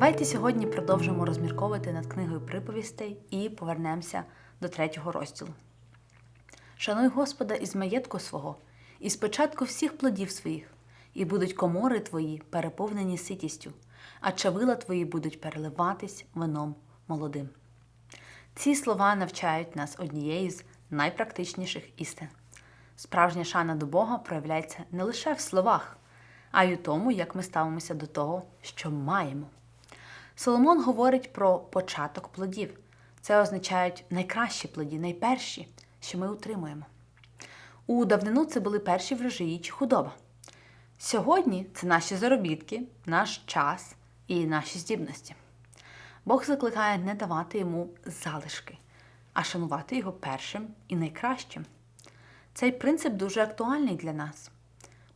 Давайте сьогодні продовжимо розмірковувати над книгою приповістей і повернемося до третього розділу. Шануй Господа із маєтку свого, і спочатку всіх плодів своїх, і будуть комори твої переповнені ситістю, а чавила твої будуть переливатись вином молодим. Ці слова навчають нас однієї з найпрактичніших істин. Справжня шана до Бога проявляється не лише в словах, а й у тому, як ми ставимося до того, що маємо. Соломон говорить про початок плодів. Це означають найкращі плоді, найперші, що ми утримуємо. У давнину це були перші врожаї чи худоба. Сьогодні це наші заробітки, наш час і наші здібності. Бог закликає не давати йому залишки, а шанувати його першим і найкращим. Цей принцип дуже актуальний для нас.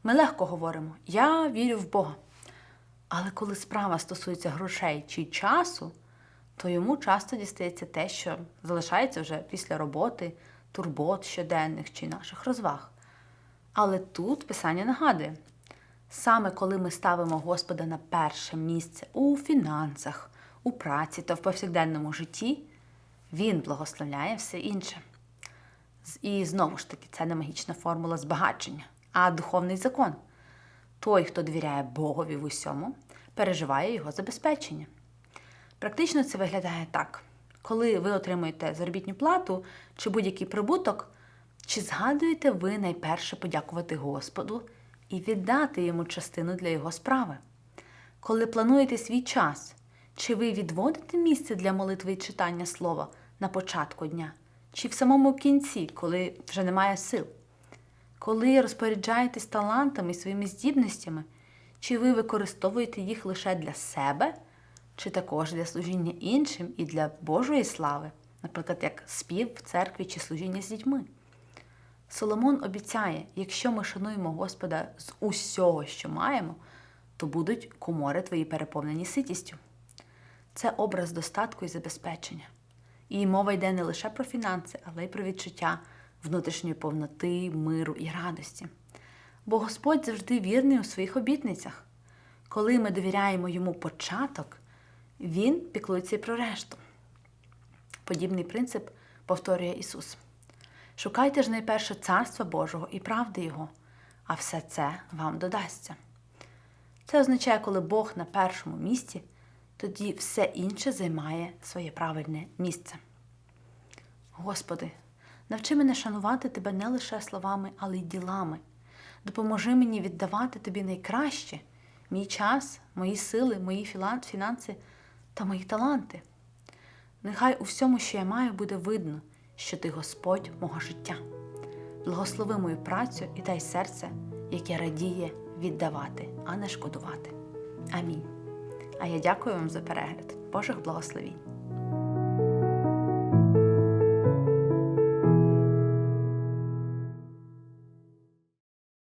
Ми легко говоримо Я вірю в Бога. Але коли справа стосується грошей чи часу, то йому часто дістається те, що залишається вже після роботи, турбот щоденних чи наших розваг. Але тут Писання нагадує: саме коли ми ставимо Господа на перше місце у фінансах, у праці та в повсякденному житті, Він благословляє все інше. І знову ж таки, це не магічна формула збагачення, а духовний закон. Той, хто довіряє Богові в усьому, переживає його забезпечення. Практично це виглядає так: коли ви отримуєте заробітну плату чи будь-який прибуток, чи згадуєте ви найперше подякувати Господу і віддати йому частину для його справи? Коли плануєте свій час, чи ви відводите місце для молитви і читання слова на початку дня, чи в самому кінці, коли вже немає сил? Коли розпоряджаєтесь талантами і своїми здібностями, чи ви використовуєте їх лише для себе, чи також для служіння іншим і для Божої слави, наприклад, як спів в церкві чи служіння з дітьми? Соломон обіцяє, якщо ми шануємо Господа з усього, що маємо, то будуть комори твої переповнені ситістю. Це образ достатку і забезпечення. І мова йде не лише про фінанси, але й про відчуття внутрішньої повноти, миру і радості. Бо Господь завжди вірний у своїх обітницях. Коли ми довіряємо йому початок, Він піклується і про решту. Подібний принцип повторює Ісус. Шукайте ж найперше Царства Божого і правди Його, а все це вам додасться. Це означає, коли Бог на першому місці, тоді все інше займає своє правильне місце. Господи, навчи мене шанувати Тебе не лише словами, але й ділами. Допоможи мені віддавати Тобі найкраще мій час, мої сили, мої фінанси та мої таланти. Нехай у всьому, що я маю, буде видно, що Ти Господь мого життя. Благослови мою працю і дай серце, яке радіє віддавати, а не шкодувати. Амінь. А я дякую вам за перегляд. Божих благословінь!